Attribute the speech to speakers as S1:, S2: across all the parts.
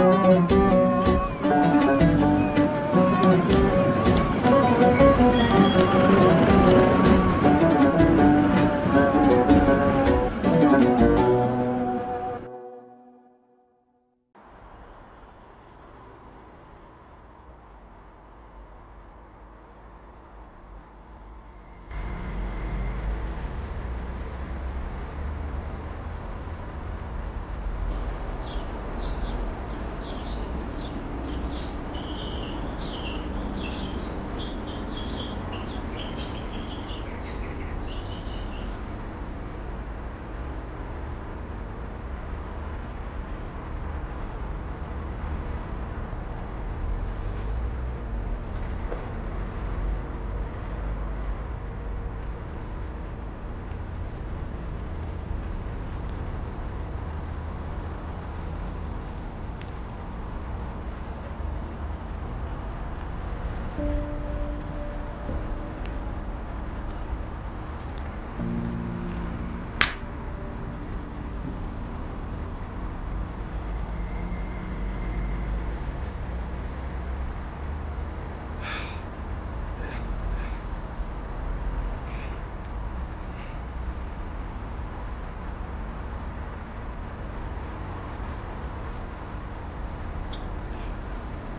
S1: Thank you.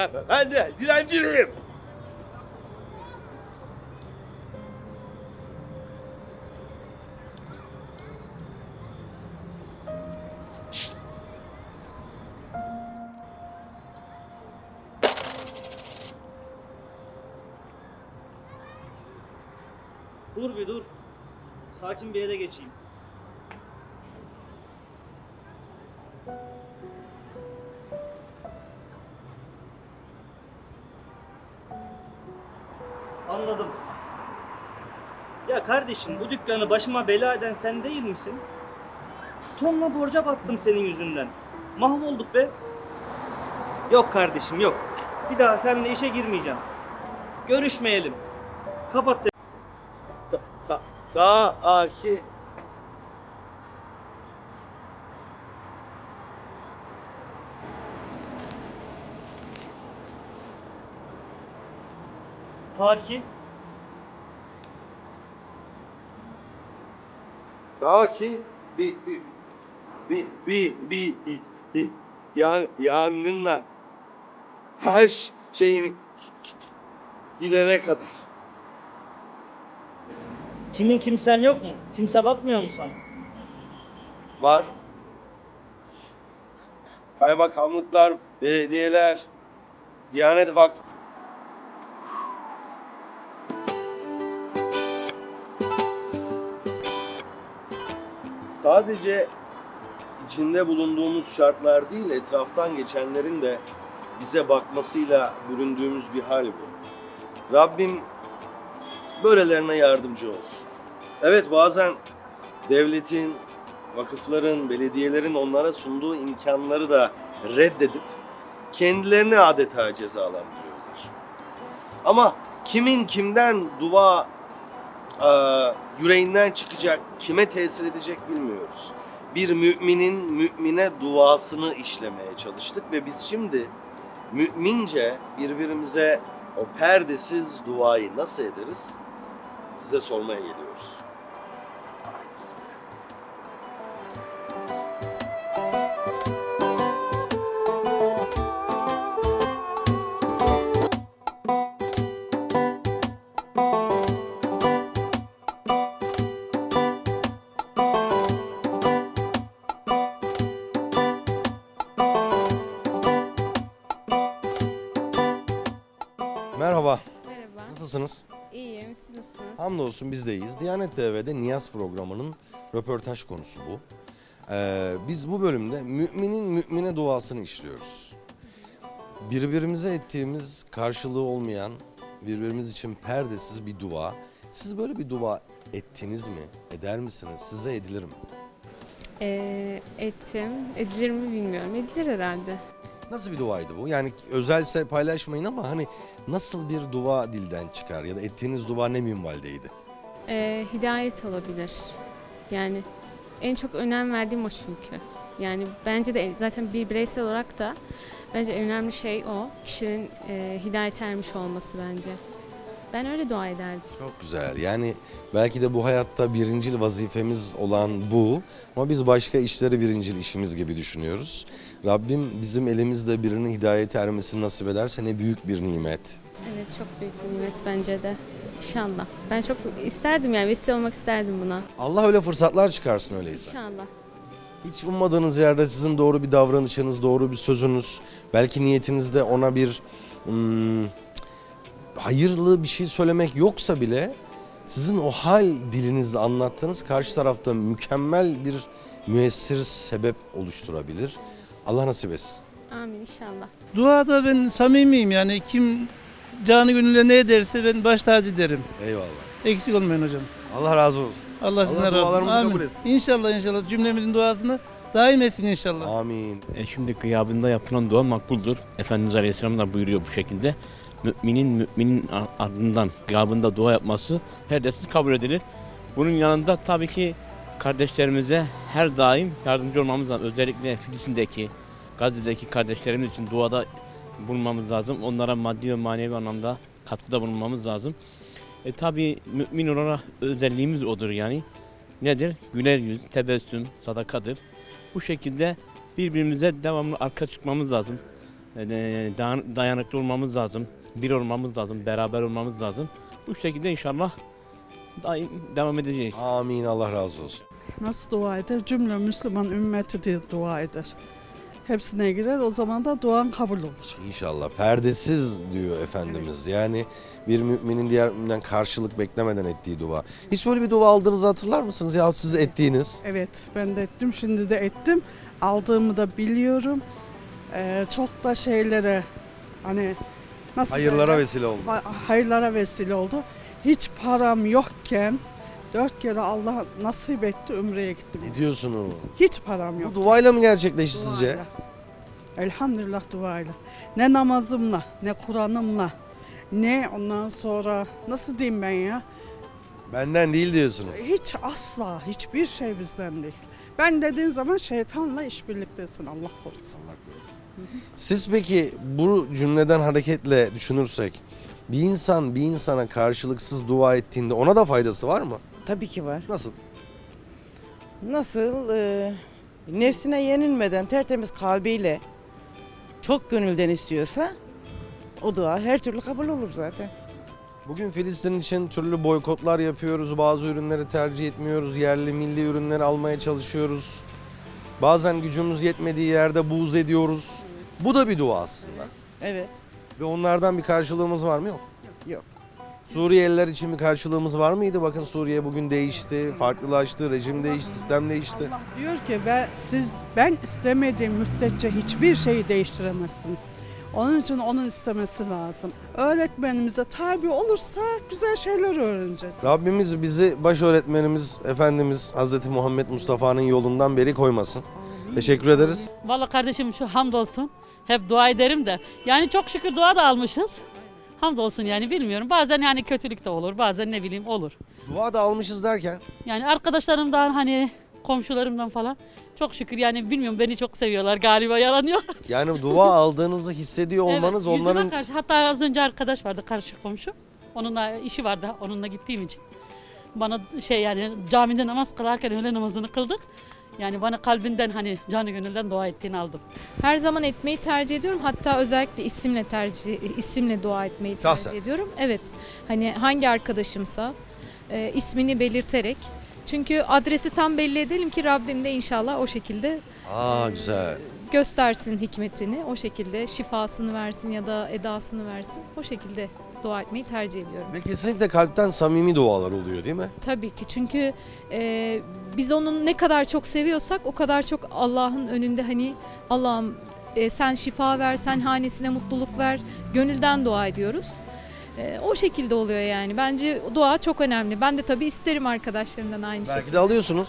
S1: Ben, ben, ben de dilenciliyim.
S2: Dur bir dur. Sakin bir yere geçeyim. kardeşim bu dükkanı başıma bela eden sen değil misin? Tonla borca battım senin yüzünden. Mahvolduk be. Yok kardeşim yok. Bir daha seninle işe girmeyeceğim. Görüşmeyelim. Kapat.
S1: Ta, ta,
S2: ta, ahi. Taki.
S1: Ta ki bir bir bir bir, bir, bir, bir yan, yangınla her şeyin gidene kadar.
S2: kimin kimsen yok mu? Kimse bakmıyor mu sana?
S1: Var. Kaymakamlıklar, belediyeler, Diyanet Vakfı. Sadece içinde bulunduğumuz şartlar değil, etraftan geçenlerin de bize bakmasıyla büründüğümüz bir hal bu. Rabbim böylelerine yardımcı olsun. Evet bazen devletin, vakıfların, belediyelerin onlara sunduğu imkanları da reddedip kendilerini adeta cezalandırıyorlar. Ama kimin kimden dua e, yüreğinden çıkacak, kime tesir edecek bilmiyoruz. Bir müminin mümine duasını işlemeye çalıştık ve biz şimdi mümince birbirimize o perdesiz duayı nasıl ederiz? Size sormaya geliyoruz.
S3: Nasılsınız?
S4: İyiyim. Siz nasılsınız?
S3: Hamdolsun biz de iyiyiz. Diyanet TV'de Niyaz programının röportaj konusu bu. Ee, biz bu bölümde müminin mümine duasını işliyoruz. Birbirimize ettiğimiz karşılığı olmayan, birbirimiz için perdesiz bir dua. Siz böyle bir dua ettiniz mi? Eder misiniz? Size edilir mi?
S4: Ee, ettim. Edilir mi bilmiyorum. Edilir herhalde.
S3: Nasıl bir duaydı bu? Yani özelse paylaşmayın ama hani nasıl bir dua dilden çıkar? Ya da ettiğiniz dua ne minvaldeydi?
S4: Ee, hidayet olabilir. Yani en çok önem verdiğim o çünkü. Yani bence de zaten bir bireysel olarak da bence en önemli şey o. Kişinin e, hidayete ermiş olması bence. Ben öyle dua ederdim.
S3: Çok güzel. Yani belki de bu hayatta birincil vazifemiz olan bu. Ama biz başka işleri birincil işimiz gibi düşünüyoruz. Rabbim bizim elimizde birinin hidayete ermesini nasip ederse ne büyük bir nimet.
S4: Evet çok büyük bir nimet bence de. İnşallah. Ben çok isterdim yani vesile olmak isterdim buna.
S3: Allah öyle fırsatlar çıkarsın öyleyse.
S4: İnşallah.
S3: Hiç ummadığınız yerde sizin doğru bir davranışınız, doğru bir sözünüz, belki niyetinizde ona bir hmm, hayırlı bir şey söylemek yoksa bile sizin o hal dilinizle anlattığınız karşı tarafta mükemmel bir müessir sebep oluşturabilir. Allah nasip etsin.
S4: Amin inşallah.
S5: Duada ben samimiyim yani kim canı gönülle ne ederse ben baş tacı derim.
S3: Eyvallah.
S5: Eksik olmayın hocam.
S3: Allah razı olsun.
S5: Allah sizden razı olsun. Amin.
S3: kabul etsin.
S5: İnşallah inşallah cümlemizin duasını daim etsin inşallah.
S3: Amin.
S6: E şimdi gıyabında yapılan dua makbuldur. Efendimiz Aleyhisselam da buyuruyor bu şekilde. Müminin müminin ar- ardından gıyabında dua yapması perdesiz kabul edilir. Bunun yanında tabii ki kardeşlerimize her daim yardımcı olmamız lazım. Özellikle Filistin'deki, Gazze'deki kardeşlerimiz için duada bulunmamız lazım. Onlara maddi ve manevi anlamda katkıda bulunmamız lazım. E tabii mümin olarak özelliğimiz odur yani. Nedir? Güler yüz, tebessüm, sadakadır. Bu şekilde birbirimize devamlı arka çıkmamız lazım. E, dayan- Dayanıklı olmamız lazım. Bir olmamız lazım. Beraber olmamız lazım. Bu şekilde inşallah daim devam edeceğiz.
S3: Amin. Allah razı olsun.
S7: Nasıl dua eder? Cümle Müslüman ümmeti diye dua eder. Hepsine girer o zaman da duan kabul olur.
S3: İnşallah. Perdesiz diyor Efendimiz. Yani bir müminin diğer müminen karşılık beklemeden ettiği dua. Hiç böyle bir dua aldığınızı hatırlar mısınız? Yahut siz ettiğiniz?
S7: Evet ben de ettim şimdi de ettim. Aldığımı da biliyorum. Ee, çok da şeylere hani nasıl
S3: Hayırlara
S7: derler?
S3: vesile oldu.
S7: Ha- hayırlara vesile oldu. Hiç param yokken dört kere Allah nasip etti Ümre'ye gittim.
S3: Ne diyorsunuz?
S7: Hiç param yok.
S3: Bu duayla mı gerçekleşti sizce?
S7: Duayla. Elhamdülillah duayla. Ne namazımla, ne Kur'an'ımla, ne ondan sonra nasıl diyeyim ben ya?
S3: Benden değil diyorsunuz.
S7: Hiç asla hiçbir şey bizden değil. Ben dediğin zaman şeytanla işbirliktesin Allah korusun.
S3: Siz peki bu cümleden hareketle düşünürsek Bir insan bir insana karşılıksız dua ettiğinde ona da faydası var mı?
S8: Tabii ki var.
S3: Nasıl?
S8: Nasıl? e, nefsine yenilmeden tertemiz kalbiyle çok gönülden istiyorsa o dua her türlü kabul olur zaten.
S3: Bugün Filistin için türlü boykotlar yapıyoruz. Bazı ürünleri tercih etmiyoruz. Yerli milli ürünleri almaya çalışıyoruz. Bazen gücümüz yetmediği yerde buğz ediyoruz. Bu da bir dua aslında.
S8: Evet.
S3: Ve onlardan bir karşılığımız var mı? Yok.
S8: Yok.
S3: Suriyeliler için bir karşılığımız var mıydı? Bakın Suriye bugün değişti, farklılaştı, rejim değişti, sistem değişti.
S7: Allah diyor ki ben siz ben istemediğim müddetçe hiçbir şeyi değiştiremezsiniz. Onun için onun istemesi lazım. Öğretmenimize tabi olursa güzel şeyler öğreneceğiz.
S3: Rabbimiz bizi baş öğretmenimiz, Efendimiz Hazreti Muhammed Mustafa'nın yolundan beri koymasın. Teşekkür ederiz.
S9: Vallahi kardeşim şu hamdolsun. Hep dua ederim de. Yani çok şükür dua da almışız. Hamdolsun yani bilmiyorum. Bazen yani kötülük de olur. Bazen ne bileyim olur.
S3: Dua da almışız derken
S9: Yani arkadaşlarımdan hani komşularımdan falan çok şükür yani bilmiyorum beni çok seviyorlar galiba yalan yok.
S3: yani dua aldığınızı hissediyor olmanız
S9: Evet, yüzüme
S3: onların
S9: karşı. Hatta az önce arkadaş vardı karşı komşu. Onunla işi vardı onunla gittiğim için. Bana şey yani camide namaz kılarken öğle namazını kıldık. Yani bana kalbinden hani canı gönülden dua ettiğini aldım.
S10: Her zaman etmeyi tercih ediyorum. Hatta özellikle isimle tercih isimle dua etmeyi tercih
S3: Şahsen.
S10: ediyorum. Evet. Hani hangi arkadaşımsa e, ismini belirterek. Çünkü adresi tam belli edelim ki Rabbim de inşallah o şekilde
S3: Aa güzel.
S10: göstersin hikmetini. O şekilde şifasını versin ya da edasını versin. O şekilde dua etmeyi tercih ediyorum.
S3: Ve kesinlikle kalpten samimi dualar oluyor değil mi?
S10: Tabii ki çünkü e, biz onun ne kadar çok seviyorsak o kadar çok Allah'ın önünde hani Allah'ım e, sen şifa ver, sen hanesine mutluluk ver, gönülden dua ediyoruz. E, o şekilde oluyor yani. Bence dua çok önemli. Ben de tabii isterim arkadaşlarımdan aynı şey.
S3: Belki de alıyorsunuz.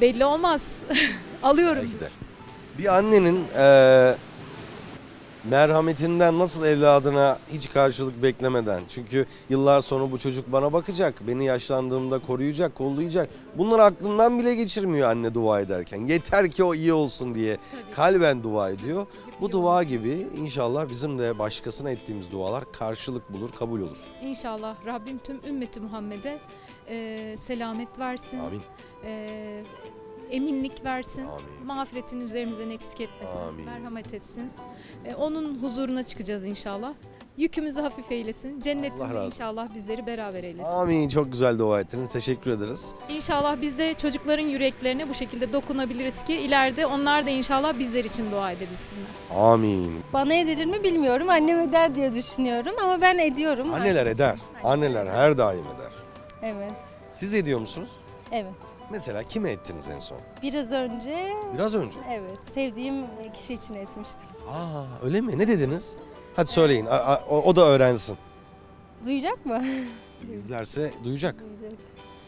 S10: Belli olmaz. Alıyorum.
S3: Belki de. Bir annenin eee, merhametinden nasıl evladına hiç karşılık beklemeden çünkü yıllar sonra bu çocuk bana bakacak, beni yaşlandığımda koruyacak, kollayacak. Bunları aklından bile geçirmiyor anne dua ederken. Yeter ki o iyi olsun diye kalben dua ediyor. Bu dua gibi inşallah bizim de başkasına ettiğimiz dualar karşılık bulur, kabul olur.
S10: İnşallah Rabbim tüm ümmeti Muhammed'e e, selamet versin.
S3: Amin.
S10: e, eminlik versin.
S3: Amin.
S10: Mağfiretini üzerimizden eksik etmesin.
S3: Amin.
S10: Merhamet etsin. E, onun huzuruna çıkacağız inşallah. Yükümüzü hafif eylesin. Cennetinde inşallah bizleri beraber eylesin.
S3: Amin. Çok güzel dua ettiniz. Teşekkür ederiz.
S10: İnşallah biz de çocukların yüreklerine bu şekilde dokunabiliriz ki ileride onlar da inşallah bizler için dua edebilsinler.
S3: Amin.
S11: Bana edilir mi bilmiyorum. Annem eder diye düşünüyorum ama ben ediyorum.
S3: Anneler eder. Anneler her daim eder.
S11: Evet.
S3: Siz ediyor musunuz?
S11: Evet.
S3: Mesela kime ettiniz en son?
S11: Biraz önce
S3: Biraz önce.
S11: evet sevdiğim kişi için etmiştim.
S3: Aa öyle mi? Ne dediniz? Hadi söyleyin. A- a- o, o da öğrensin.
S11: Duyacak mı?
S3: İzlerse duyacak.
S11: Duyacak.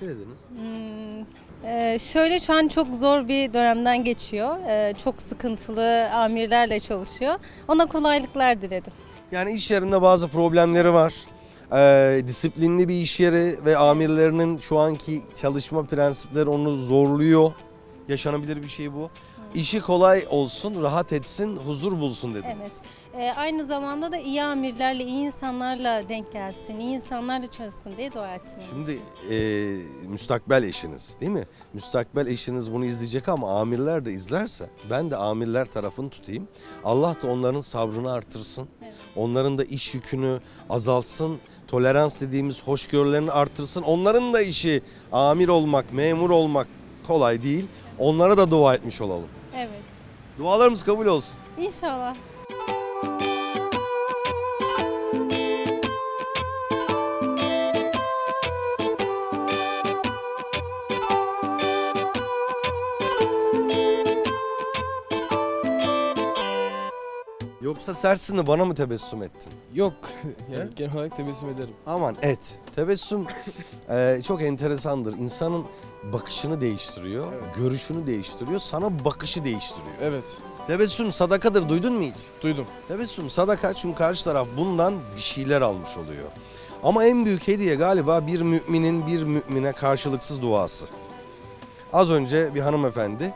S3: Ne dediniz?
S11: Hmm, e, şöyle şu an çok zor bir dönemden geçiyor. E, çok sıkıntılı amirlerle çalışıyor. Ona kolaylıklar diledim.
S3: Yani iş yerinde bazı problemleri var. Ee, disiplinli bir iş yeri ve amirlerinin şu anki çalışma prensipleri onu zorluyor. Yaşanabilir bir şey bu. İşi kolay olsun, rahat etsin, huzur bulsun dediniz.
S11: Evet. E, aynı zamanda da iyi amirlerle, iyi insanlarla denk gelsin, iyi insanlarla çalışsın diye dua ettim.
S3: Şimdi e, müstakbel eşiniz değil mi? Müstakbel eşiniz bunu izleyecek ama amirler de izlerse ben de amirler tarafını tutayım. Allah da onların sabrını artırsın.
S11: Evet.
S3: Onların da iş yükünü azalsın. Tolerans dediğimiz hoşgörülerini artırsın. Onların da işi amir olmak, memur olmak kolay değil. Onlara da dua etmiş olalım.
S11: Evet.
S3: Dualarımız kabul olsun.
S11: İnşallah.
S3: Yoksa de bana mı tebessüm ettin?
S12: Yok.
S3: He?
S12: Yani genel olarak tebessüm ederim.
S3: Aman et. Tebessüm e, çok enteresandır. İnsanın bakışını değiştiriyor,
S12: Evet.
S3: görüşünü değiştiriyor, sana bakışı değiştiriyor.
S12: Evet.
S3: Tebessüm sadakadır duydun mu hiç?
S12: Duydum.
S3: Tebessüm sadaka çünkü karşı taraf bundan bir şeyler almış oluyor. Ama en büyük hediye galiba bir müminin bir mümine karşılıksız duası. Az önce bir hanımefendi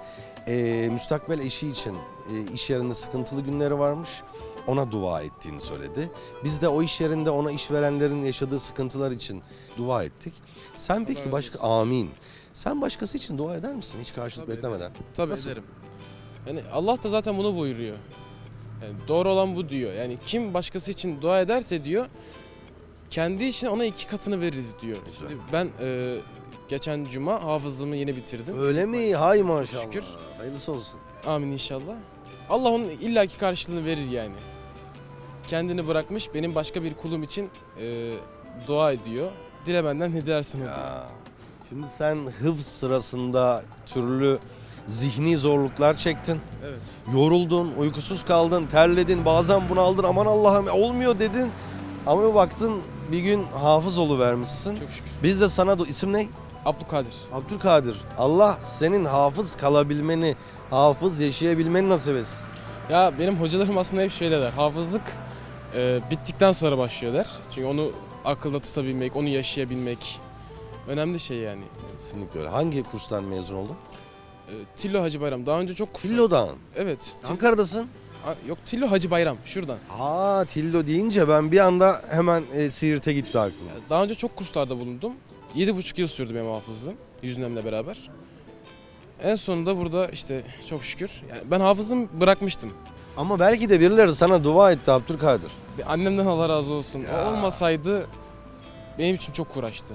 S3: e, müstakbel eşi için iş yerinde sıkıntılı günleri varmış. ona dua ettiğini söyledi. Biz de o iş yerinde ona işverenlerin yaşadığı sıkıntılar için dua ettik. Sen peki başka amin. Sen başkası için dua eder misin hiç karşılık
S12: Tabii
S3: beklemeden?
S12: Tabii
S3: Nasıl?
S12: ederim. Yani Allah da zaten bunu buyuruyor. Yani doğru olan bu diyor. Yani kim başkası için dua ederse diyor kendi için ona iki katını veririz diyor.
S3: Güzel.
S12: Şimdi ben e, geçen cuma hafızlığımı yeni bitirdim.
S3: Öyle mi? Hay maşallah.
S12: şükür.
S3: Hayırlısı olsun.
S12: Amin inşallah. Allah onun illaki karşılığını verir yani. Kendini bırakmış benim başka bir kulum için e, dua ediyor. Dile benden ne dilersen o.
S3: Ya. Şimdi sen hıfz sırasında türlü zihni zorluklar çektin.
S12: Evet.
S3: Yoruldun, uykusuz kaldın, terledin, bazen bunaldın. Aman Allah'ım olmuyor dedin. Ama bir baktın bir gün hafız vermişsin.
S12: Çok şükür.
S3: Biz de sana isim ne?
S12: Abdülkadir.
S3: Abdülkadir. Allah senin hafız kalabilmeni, hafız yaşayabilmeni nasip etsin.
S12: Ya benim hocalarım aslında hep şöyle der. Hafızlık e, bittikten sonra başlıyor der. Çünkü onu akılda tutabilmek, onu yaşayabilmek önemli şey yani.
S3: Kesinlikle öyle. Hangi kurstan mezun oldun?
S12: E, Tillo Hacı Bayram daha önce çok...
S3: Tillo'dan.
S12: Evet.
S3: Ankara'dasın.
S12: A- Yok Tillo Hacı Bayram şuradan.
S3: Aa Tillo deyince ben bir anda hemen e, Siirt'e gitti aklım.
S12: Ya Daha önce çok kurslarda bulundum. 7,5 yıl sürdü benim hafızlığım. Yüzünemle beraber. En sonunda burada işte çok şükür. Yani ben hafızım bırakmıştım.
S3: Ama belki de birileri sana dua etti Abdülkadir.
S12: Bir Annemden Allah razı olsun.
S3: Ya.
S12: O olmasaydı benim için çok uğraştı.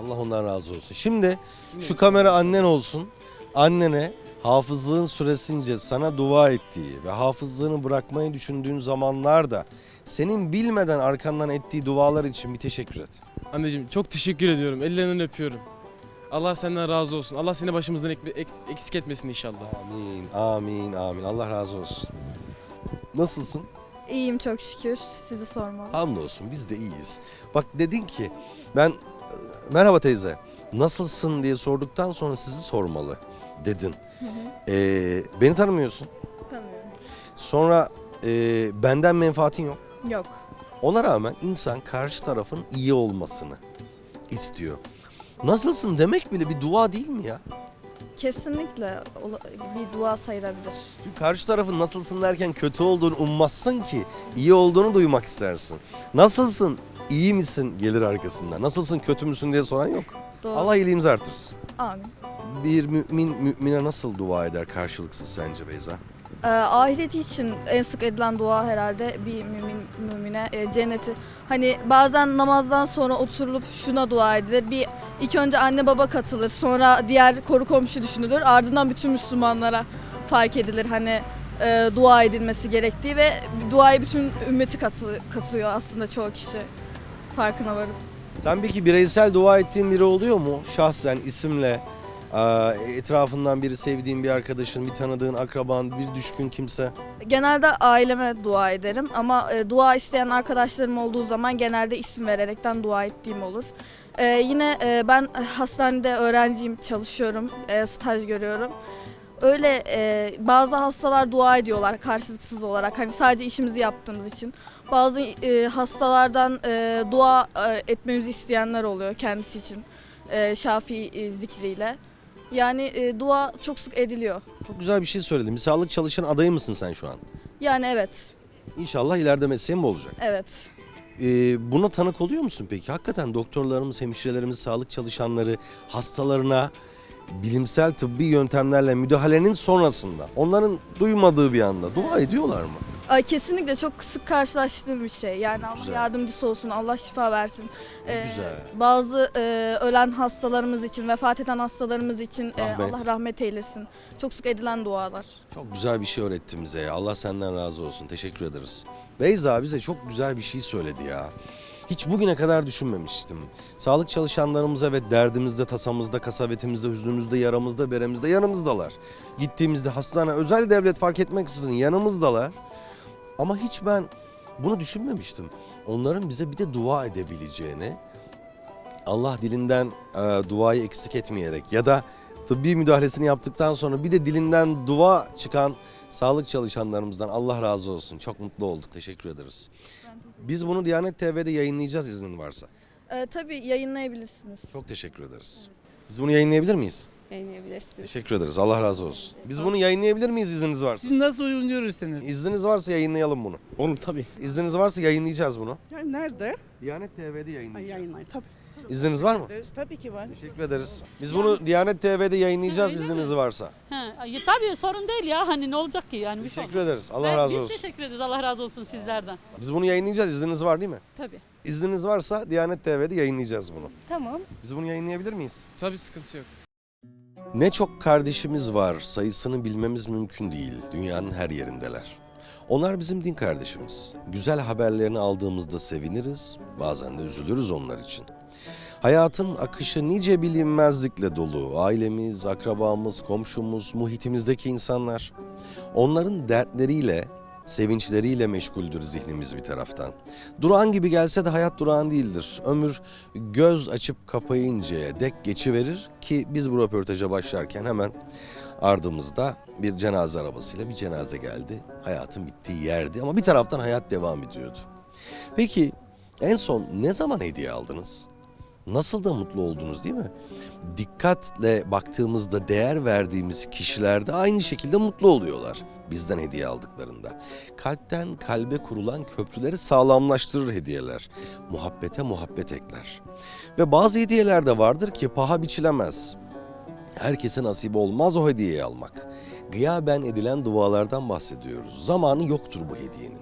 S3: Allah ondan razı olsun. Şimdi şu kamera annen olsun. Annene hafızlığın süresince sana dua ettiği ve hafızlığını bırakmayı düşündüğün zamanlarda senin bilmeden arkandan ettiği dualar için bir teşekkür et.
S12: Anneciğim çok teşekkür ediyorum. Ellerinden öpüyorum. Allah senden razı olsun. Allah seni başımızdan ek- eks- eksik etmesin inşallah.
S3: Amin, amin, amin. Allah razı olsun. Nasılsın?
S13: İyiyim çok şükür. Sizi sormalı.
S3: Hamdolsun biz de iyiyiz. Bak dedin ki ben merhaba teyze nasılsın diye sorduktan sonra sizi sormalı dedin. Ee, beni tanımıyorsun.
S13: Tanıyorum.
S3: Sonra e, benden menfaatin yok.
S13: Yok.
S3: Ona rağmen insan karşı tarafın iyi olmasını istiyor. Nasılsın demek bile bir dua değil mi ya?
S13: Kesinlikle ola- bir dua sayılabilir.
S3: Çünkü karşı tarafın nasılsın derken kötü olduğunu ummazsın ki iyi olduğunu duymak istersin. Nasılsın, iyi misin gelir arkasında. Nasılsın, kötü müsün diye soran yok.
S13: Doğru.
S3: Allah iyiliğimizi artırsın.
S13: Amin.
S3: Bir mümin mümine nasıl dua eder karşılıksız sence Beyza?
S13: Ee, ahireti için en sık edilen dua herhalde bir mümin mümine e, cenneti. Hani bazen namazdan sonra oturulup şuna dua edilir. Bir ilk önce anne baba katılır. Sonra diğer koru komşu düşünülür. Ardından bütün Müslümanlara fark edilir. Hani e, dua edilmesi gerektiği ve duayı bütün ümmeti katı- katılıyor aslında çoğu kişi. Farkına varıp.
S3: Sen peki bireysel dua ettiğin biri oluyor mu? Şahsen isimle, e, etrafından biri sevdiğin bir arkadaşın, bir tanıdığın akraban, bir düşkün kimse.
S13: Genelde aileme dua ederim ama e, dua isteyen arkadaşlarım olduğu zaman genelde isim vererekten dua ettiğim olur. E, yine e, ben hastanede öğrenciyim, çalışıyorum, staj görüyorum. Öyle e, bazı hastalar dua ediyorlar karşılıksız olarak hani sadece işimizi yaptığımız için. Bazı e, hastalardan e, dua e, etmemizi isteyenler oluyor kendisi için e, Şafii e, zikriyle. Yani e, dua çok sık ediliyor.
S3: Çok güzel bir şey söyledin. Bir sağlık çalışan adayı mısın sen şu an?
S13: Yani evet,
S3: İnşallah ileride mesleğin bu olacak.
S13: evet.
S3: Ee, buna tanık oluyor musun peki? Hakikaten doktorlarımız, hemşirelerimiz, sağlık çalışanları hastalarına bilimsel tıbbi yöntemlerle müdahalenin sonrasında onların duymadığı bir anda dua ediyorlar mı?
S13: Ay, kesinlikle çok sık karşılaştığım bir şey. Yani Allah
S3: Güzel.
S13: yardımcısı olsun, Allah şifa versin. Ee,
S3: Güzel.
S13: Bazı e, ölen hastalarımız için, vefat eden hastalarımız için e,
S3: Rahmet.
S13: Allah rahmet eylesin. Çok sık edilen dualar.
S3: Çok güzel bir şey öğrettin bize ya. Allah senden razı olsun. Teşekkür ederiz. Beyza bize çok güzel bir şey söyledi ya. Hiç bugüne kadar düşünmemiştim. Sağlık çalışanlarımıza ve derdimizde, tasamızda, kasavetimizde, hüznümüzde, yaramızda, beremizde yanımızdalar. Gittiğimizde hastane, özel devlet fark etmeksizin yanımızdalar. Ama hiç ben bunu düşünmemiştim. Onların bize bir de dua edebileceğini, Allah dilinden e, duayı eksik etmeyerek ya da tıbbi müdahalesini yaptıktan sonra bir de dilinden dua çıkan sağlık çalışanlarımızdan Allah razı olsun. Çok mutlu olduk. Teşekkür ederiz. Biz bunu Diyanet TV'de yayınlayacağız iznin varsa.
S13: Ee, tabii yayınlayabilirsiniz.
S3: Çok teşekkür ederiz. Biz bunu yayınlayabilir miyiz?
S4: Yayınlayabilirsiniz.
S3: Teşekkür ederiz. Allah razı olsun. Biz bunu yayınlayabilir miyiz izniniz varsa?
S5: Siz nasıl uygun görürseniz.
S3: İzniniz varsa yayınlayalım bunu.
S6: Olur tabii.
S3: İzniniz varsa yayınlayacağız bunu.
S7: Yani nerede?
S3: Diyanet TV'de
S7: Ay,
S3: yayınlayacağız.
S7: yayınlayın tabii.
S3: İzniniz var mı?
S7: Ederiz, Tabii ki var.
S3: Teşekkür ederiz. Biz bunu Diyanet TV'de yayınlayacağız izniniz varsa.
S9: Ha, ay, tabii sorun değil ya hani ne olacak ki yani bir şey
S3: Teşekkür
S9: olmaz.
S3: ederiz. Allah
S9: Ben-
S3: razı
S9: biz
S3: olsun.
S9: teşekkür ederiz Allah razı olsun sizlerden.
S3: Biz bunu yayınlayacağız. İzniniz var değil mi?
S10: Tabii.
S3: İzniniz varsa Diyanet TV'de yayınlayacağız bunu.
S11: Tamam.
S3: Biz bunu yayınlayabilir miyiz?
S12: Tabii sıkıntı yok.
S3: Ne çok kardeşimiz var, sayısını bilmemiz mümkün değil. Dünyanın her yerindeler. Onlar bizim din kardeşimiz. Güzel haberlerini aldığımızda seviniriz, bazen de üzülürüz onlar için. Hayatın akışı nice bilinmezlikle dolu. Ailemiz, akrabamız, komşumuz, muhitimizdeki insanlar. Onların dertleriyle, sevinçleriyle meşguldür zihnimiz bir taraftan. Durağan gibi gelse de hayat durağan değildir. Ömür göz açıp kapayıncaya dek geçiverir ki biz bu röportaja başlarken hemen ardımızda bir cenaze arabasıyla bir cenaze geldi. Hayatın bittiği yerdi ama bir taraftan hayat devam ediyordu. Peki en son ne zaman hediye aldınız? Nasıl da mutlu oldunuz değil mi? Dikkatle baktığımızda değer verdiğimiz kişiler de aynı şekilde mutlu oluyorlar bizden hediye aldıklarında. Kalpten kalbe kurulan köprüleri sağlamlaştırır hediyeler. Muhabbete muhabbet ekler. Ve bazı hediyeler de vardır ki paha biçilemez. Herkese nasip olmaz o hediyeyi almak. Gıyaben edilen dualardan bahsediyoruz. Zamanı yoktur bu hediyenin.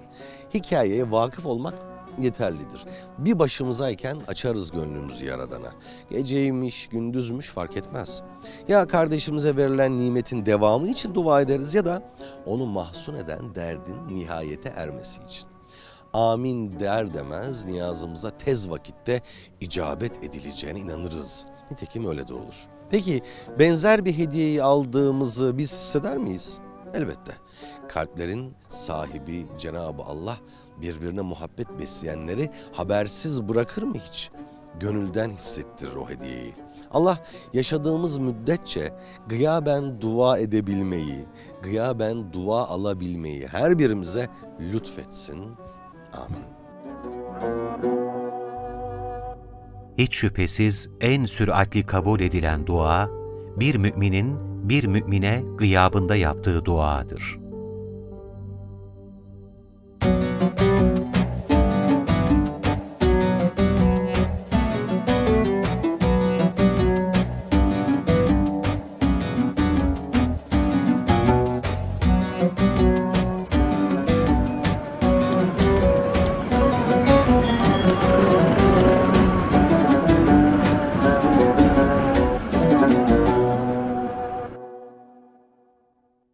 S3: Hikayeye vakıf olmak yeterlidir. Bir başımızayken açarız gönlümüzü yaradana. Geceymiş, gündüzmüş fark etmez. Ya kardeşimize verilen nimetin devamı için dua ederiz ya da onu mahzun eden derdin nihayete ermesi için. Amin der demez niyazımıza tez vakitte icabet edileceğine inanırız. Nitekim öyle de olur. Peki benzer bir hediyeyi aldığımızı biz hisseder miyiz? Elbette. Kalplerin sahibi Cenab-ı Allah birbirine muhabbet besleyenleri habersiz bırakır mı hiç? Gönülden hissettirir o hediyeyi. Allah yaşadığımız müddetçe gıyaben dua edebilmeyi, gıyaben dua alabilmeyi her birimize lütfetsin. Amin.
S14: Hiç şüphesiz en süratli kabul edilen dua, bir müminin bir mümine gıyabında yaptığı duadır.